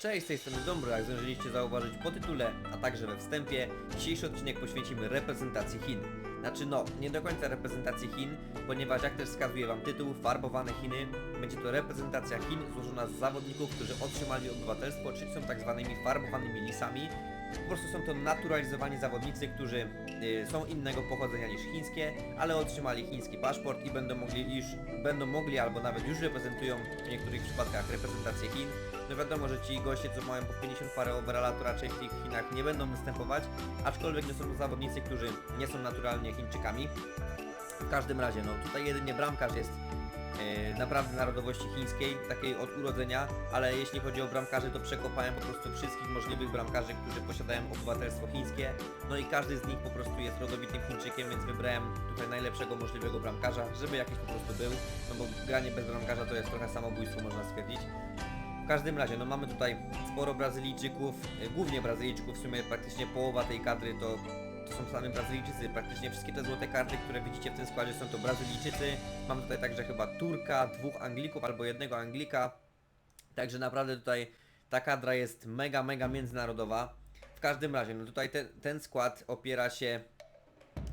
Cześć, z tej strony Dombro, jak zdążyliście zauważyć po tytule, a także we wstępie, dzisiejszy odcinek poświęcimy reprezentacji Chin. Znaczy no, nie do końca reprezentacji Chin, ponieważ jak też wskazuje wam tytuł, farbowane Chiny, będzie to reprezentacja Chin złożona z zawodników, którzy otrzymali obywatelstwo, czyli są tak zwanymi farbowanymi lisami. Po prostu są to naturalizowani zawodnicy, którzy y, są innego pochodzenia niż chińskie, ale otrzymali chiński paszport i będą mogli będą mogli albo nawet już reprezentują w niektórych przypadkach reprezentację Chin. No wiadomo, że ci goście, co mają po 50 parę overalla, to raczej w tych Chinach nie będą występować, aczkolwiek nie są to zawodnicy, którzy nie są naturalnie Chińczykami. W każdym razie, no tutaj jedynie bramkarz jest e, naprawdę narodowości chińskiej, takiej od urodzenia, ale jeśli chodzi o bramkarzy, to przekopałem po prostu wszystkich możliwych bramkarzy, którzy posiadają obywatelstwo chińskie. No i każdy z nich po prostu jest rodowitym Chińczykiem, więc wybrałem tutaj najlepszego możliwego bramkarza, żeby jakiś po prostu był, no bo granie bez bramkarza to jest trochę samobójstwo, można stwierdzić. W każdym razie, no mamy tutaj sporo Brazylijczyków, e, głównie Brazylijczyków, w sumie praktycznie połowa tej kadry to, to są sami Brazylijczycy, praktycznie wszystkie te złote karty, które widzicie w tym składzie są to Brazylijczycy. Mamy tutaj także chyba Turka, dwóch Anglików albo jednego Anglika, także naprawdę tutaj ta kadra jest mega, mega międzynarodowa. W każdym razie, no tutaj ten, ten skład opiera się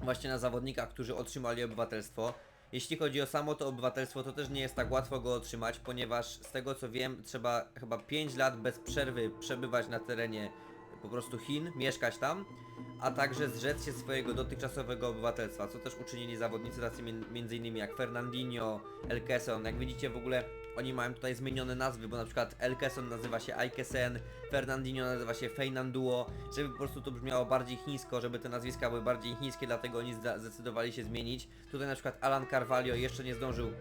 właśnie na zawodnikach, którzy otrzymali obywatelstwo. Jeśli chodzi o samo to obywatelstwo, to też nie jest tak łatwo go otrzymać, ponieważ z tego co wiem, trzeba chyba 5 lat bez przerwy przebywać na terenie po prostu Chin, mieszkać tam, a także zrzec się swojego dotychczasowego obywatelstwa, co też uczynili zawodnicy tacy mi- między innymi jak Fernandinho, El Kesson. Jak widzicie w ogóle oni mają tutaj zmienione nazwy, bo na przykład El Kesson nazywa się Aikesen, Fernandinho nazywa się Feinanduo, żeby po prostu to brzmiało bardziej chińsko, żeby te nazwiska były bardziej chińskie, dlatego oni zdecydowali się zmienić. Tutaj na przykład Alan Carvalho jeszcze nie zdążył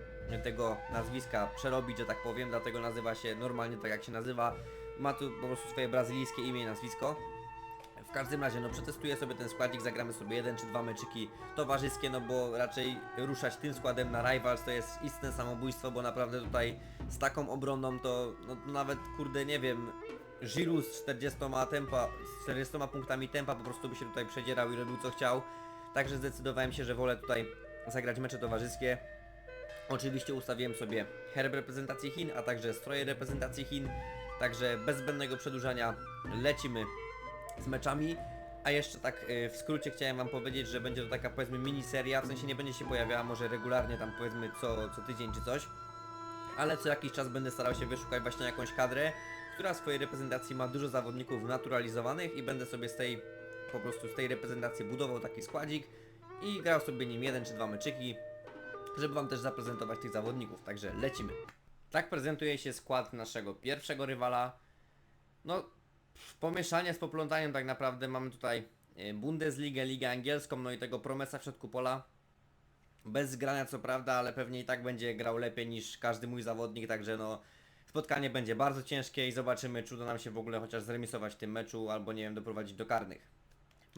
tego nazwiska przerobić, że tak powiem, dlatego nazywa się normalnie tak jak się nazywa. Ma tu po prostu swoje brazylijskie imię i nazwisko. W każdym razie, no przetestuję sobie ten składzik, zagramy sobie jeden czy dwa meczyki towarzyskie, no bo raczej ruszać tym składem na Rivals to jest istne samobójstwo, bo naprawdę tutaj z taką obroną to no, nawet kurde nie wiem, Giroud z 40 tempa, z 40 punktami tempa po prostu by się tutaj przedzierał i robił co chciał. Także zdecydowałem się, że wolę tutaj zagrać mecze towarzyskie. Oczywiście ustawiłem sobie herb reprezentacji Chin, a także stroje reprezentacji Chin. Także bez zbędnego przedłużania lecimy z meczami. A jeszcze tak y, w skrócie chciałem wam powiedzieć, że będzie to taka powiedzmy miniseria, w sensie nie będzie się pojawiała może regularnie tam powiedzmy co, co tydzień czy coś. Ale co jakiś czas będę starał się wyszukać właśnie jakąś kadrę, która w swojej reprezentacji ma dużo zawodników naturalizowanych i będę sobie z tej po prostu z tej reprezentacji budował taki składzik i grał sobie nim jeden czy dwa meczyki, żeby wam też zaprezentować tych zawodników. Także lecimy. Tak prezentuje się skład naszego pierwszego rywala. No, pomieszanie z poplątaniem tak naprawdę mamy tutaj e, Bundesligę, Ligę Angielską, no i tego Promesa w środku pola. Bez zgrania co prawda, ale pewnie i tak będzie grał lepiej niż każdy mój zawodnik, także no spotkanie będzie bardzo ciężkie i zobaczymy czy uda nam się w ogóle chociaż zremisować w tym meczu albo nie wiem doprowadzić do karnych.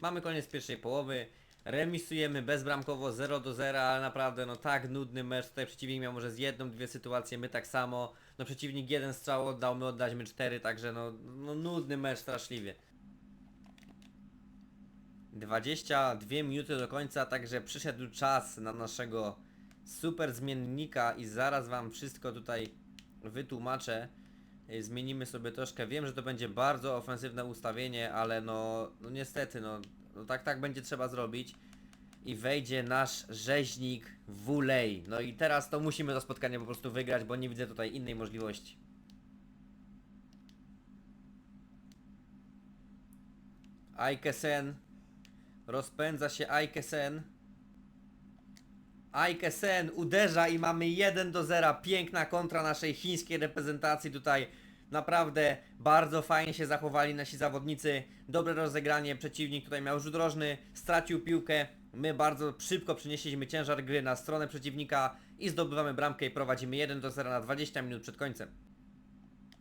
Mamy koniec pierwszej połowy. Remisujemy bezbramkowo 0 do 0, ale naprawdę no tak nudny mecz. Tutaj przeciwnik miał może z jedną, dwie sytuacje, my tak samo. No przeciwnik jeden strzał oddał, my oddaliśmy cztery, także no, no nudny mecz straszliwie. 22 minuty do końca, także przyszedł czas na naszego super zmiennika i zaraz wam wszystko tutaj wytłumaczę. Y, Zmienimy sobie troszkę. Wiem, że to będzie bardzo ofensywne ustawienie, ale no, no niestety, no, no tak, tak będzie trzeba zrobić. I wejdzie nasz rzeźnik Wulej. No i teraz to musimy to spotkanie po prostu wygrać, bo nie widzę tutaj innej możliwości. Aikesen. Rozpędza się Aikesen. Aikesen uderza i mamy 1 do 0. Piękna kontra naszej chińskiej reprezentacji tutaj. Naprawdę bardzo fajnie się zachowali nasi zawodnicy. Dobre rozegranie. Przeciwnik tutaj miał rzut rożny, stracił piłkę. My bardzo szybko przenieśliśmy ciężar gry na stronę przeciwnika i zdobywamy bramkę i prowadzimy 1 do 0 na 20 minut przed końcem.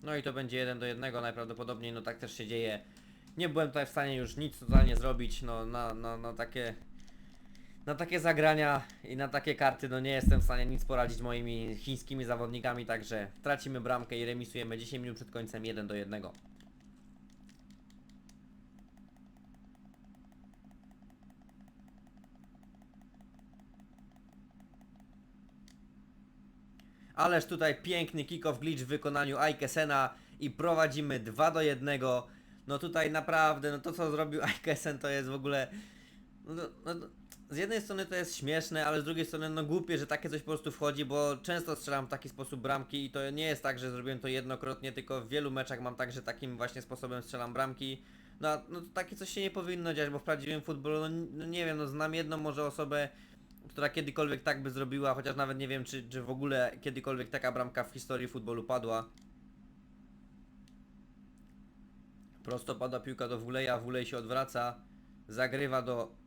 No i to będzie 1 do 1 najprawdopodobniej, no tak też się dzieje. Nie byłem tutaj w stanie już nic totalnie zrobić, no na, na, na takie na takie zagrania i na takie karty no nie jestem w stanie nic poradzić moimi chińskimi zawodnikami, także tracimy bramkę i remisujemy 10 minut przed końcem 1 do 1. Ależ tutaj piękny kick-off glitch w wykonaniu Aikesena i prowadzimy 2 do 1. No tutaj naprawdę, no to co zrobił Aikesen to jest w ogóle... No, no, z jednej strony to jest śmieszne, ale z drugiej strony no głupie, że takie coś po prostu wchodzi, bo często strzelam w taki sposób bramki i to nie jest tak, że zrobiłem to jednokrotnie, tylko w wielu meczach mam tak, że takim właśnie sposobem strzelam bramki. No, no to takie coś się nie powinno dziać, bo w prawdziwym futbolu, no, no nie wiem, no znam jedną może osobę, która kiedykolwiek tak by zrobiła, chociaż nawet nie wiem, czy, czy w ogóle kiedykolwiek taka bramka w historii futbolu padła. Prosto pada piłka do Wuleja, Wulej się odwraca, zagrywa do...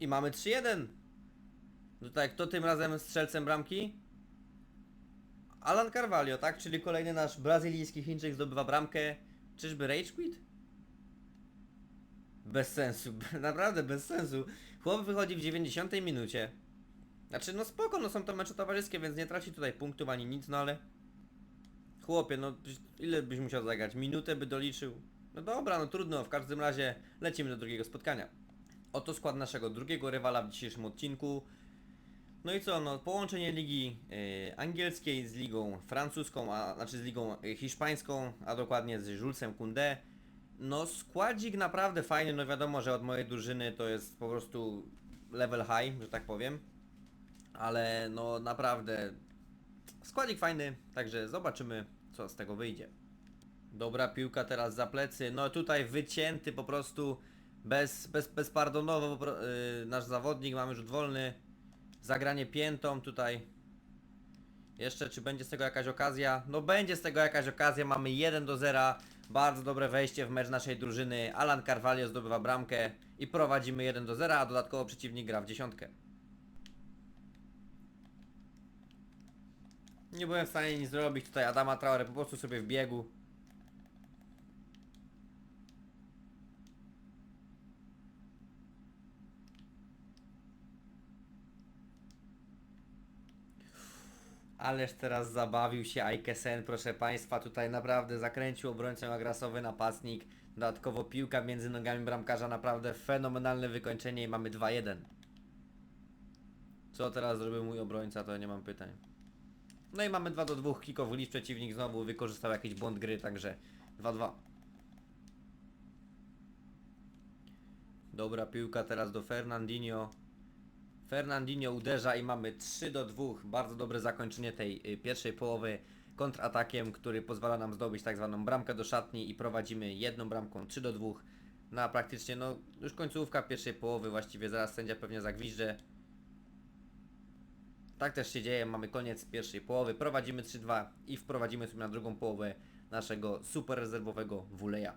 I mamy 3-1. Tutaj kto tym razem strzelcem bramki? Alan Carvalho, tak? Czyli kolejny nasz brazylijski Chińczyk zdobywa bramkę. Czyżby Rage Quit? Bez sensu, naprawdę bez sensu. Chłop wychodzi w 90 minucie. Znaczy, no spoko, no są to mecze towarzyskie, więc nie traci tutaj punktów ani nic, no ale... Chłopie, no ile byś musiał zagrać? Minutę by doliczył? No dobra, no trudno, w każdym razie lecimy do drugiego spotkania. Oto skład naszego drugiego rywala w dzisiejszym odcinku. No i co, no połączenie ligi y, angielskiej z ligą francuską, a znaczy z ligą y, hiszpańską, a dokładnie z Julesem Koundé. No składzik naprawdę fajny, no wiadomo, że od mojej drużyny to jest po prostu level high, że tak powiem. Ale no naprawdę składzik fajny, także zobaczymy co z tego wyjdzie. Dobra piłka teraz za plecy, no tutaj wycięty po prostu bez, bez, bezpardonowo y, nasz zawodnik, mamy rzut wolny. Zagranie piętą tutaj. Jeszcze czy będzie z tego jakaś okazja? No będzie z tego jakaś okazja, mamy 1 do 0. Bardzo dobre wejście w mecz naszej drużyny. Alan Carvalho zdobywa bramkę i prowadzimy 1 do 0, a dodatkowo przeciwnik gra w dziesiątkę. Nie byłem w stanie nic zrobić tutaj. Adama Traore po prostu sobie w biegu. Ależ teraz zabawił się Aikesen, proszę Państwa, tutaj naprawdę zakręcił obrońcę agrasowy napastnik. Dodatkowo piłka między nogami bramkarza, naprawdę fenomenalne wykończenie i mamy 2-1. Co teraz zrobił mój obrońca, to nie mam pytań. No i mamy 2 do 2, kick off release, przeciwnik znowu wykorzystał jakiś błąd gry, także 2-2. Dobra piłka teraz do Fernandinho. Fernandinho uderza i mamy 3 do 2. Bardzo dobre zakończenie tej y, pierwszej połowy kontratakiem, który pozwala nam zdobyć tak zwaną bramkę do szatni i prowadzimy jedną bramką 3 do 2. Na praktycznie no już końcówka pierwszej połowy, właściwie zaraz sędzia pewnie zagwiżdże. Tak też się dzieje, mamy koniec pierwszej połowy, prowadzimy 3-2 i wprowadzimy sobie na drugą połowę naszego super rezerwowego Wuleja.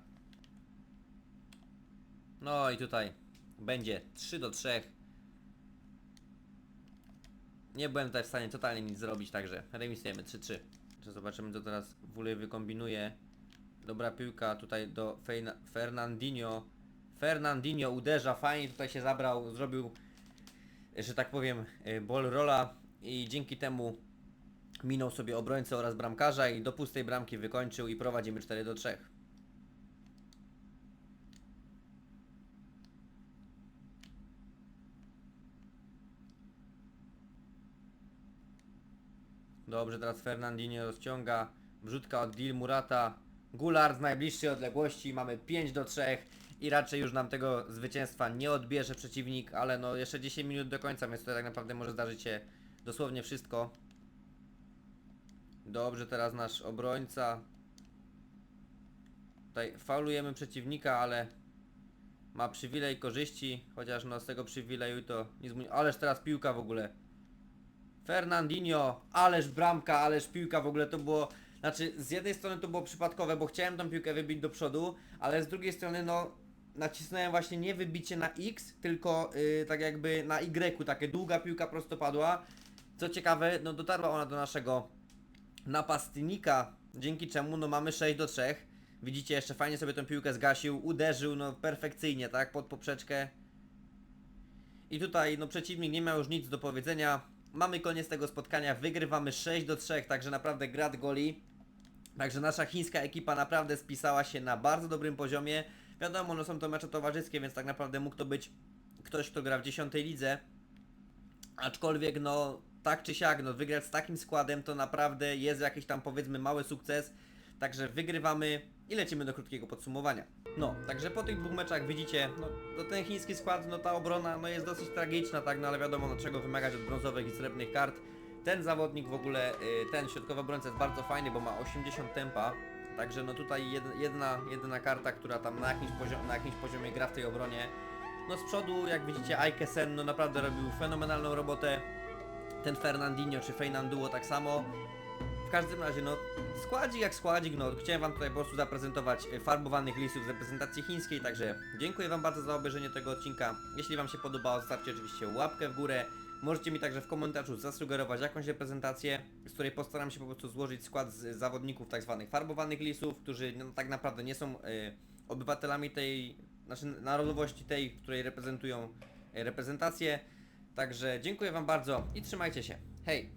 No i tutaj będzie 3 do 3. Nie byłem tutaj w stanie totalnie nic zrobić, także remisujemy 3-3. Że Zobaczymy co teraz Wulej wykombinuje. Dobra piłka tutaj do Fejna- Fernandinho. Fernandinho uderza, fajnie tutaj się zabrał, zrobił, że tak powiem, y, ball rolla i dzięki temu minął sobie obrońcę oraz bramkarza i do pustej bramki wykończył i prowadzimy 4 do 3. Dobrze, teraz Fernandinho rozciąga. Wrzutka od Dil Murata. Goulart z najbliższej odległości. Mamy 5 do 3 i raczej już nam tego zwycięstwa nie odbierze przeciwnik, ale no jeszcze 10 minut do końca, więc tutaj tak naprawdę może zdarzyć się dosłownie wszystko. Dobrze, teraz nasz obrońca. Tutaj faulujemy przeciwnika, ale ma przywilej korzyści, chociaż no z tego przywileju to nic mu nie... Ależ teraz piłka w ogóle. Fernandinho, ależ bramka, ależ piłka w ogóle to było. Znaczy, z jednej strony to było przypadkowe, bo chciałem tą piłkę wybić do przodu, ale z drugiej strony, no, nacisnąłem właśnie nie wybicie na X, tylko yy, tak jakby na Y, takie długa piłka prostopadła. Co ciekawe, no dotarła ona do naszego napastnika, dzięki czemu no mamy 6 do 3. Widzicie, jeszcze fajnie sobie tą piłkę zgasił, uderzył, no perfekcyjnie, tak, pod poprzeczkę. I tutaj no przeciwnik nie miał już nic do powiedzenia. Mamy koniec tego spotkania, wygrywamy 6 do 3, także naprawdę grad goli. Także nasza chińska ekipa naprawdę spisała się na bardzo dobrym poziomie. Wiadomo, no są to mecze towarzyskie, więc tak naprawdę mógł to być ktoś, kto gra w 10 lidze. Aczkolwiek no tak czy siak, no wygrać z takim składem to naprawdę jest jakiś tam powiedzmy mały sukces. Także wygrywamy i lecimy do krótkiego podsumowania. No, także po tych dwóch meczach widzicie, no to ten chiński skład, no ta obrona no jest dosyć tragiczna, tak, no ale wiadomo no czego wymagać od brązowych i srebrnych kart. Ten zawodnik w ogóle, y, ten środkowy obrońca jest bardzo fajny, bo ma 80 tempa. Także no tutaj jed- jedna, jedyna karta, która tam na jakimś, poziom, na jakimś poziomie gra w tej obronie. No z przodu, jak widzicie, Aike Sen no naprawdę robił fenomenalną robotę. Ten Fernandinho czy Fernanduo tak samo. W każdym razie, no, składzik jak składzik, no, chciałem wam tutaj po prostu zaprezentować e, farbowanych listów z reprezentacji chińskiej, także dziękuję wam bardzo za obejrzenie tego odcinka. Jeśli wam się podobało, zostawcie oczywiście łapkę w górę. Możecie mi także w komentarzu zasugerować jakąś reprezentację, z której postaram się po prostu złożyć skład z zawodników tak zwanych farbowanych listów, którzy no, tak naprawdę nie są e, obywatelami tej, znaczy narodowości tej, której reprezentują e, reprezentację. Także dziękuję wam bardzo i trzymajcie się. Hej!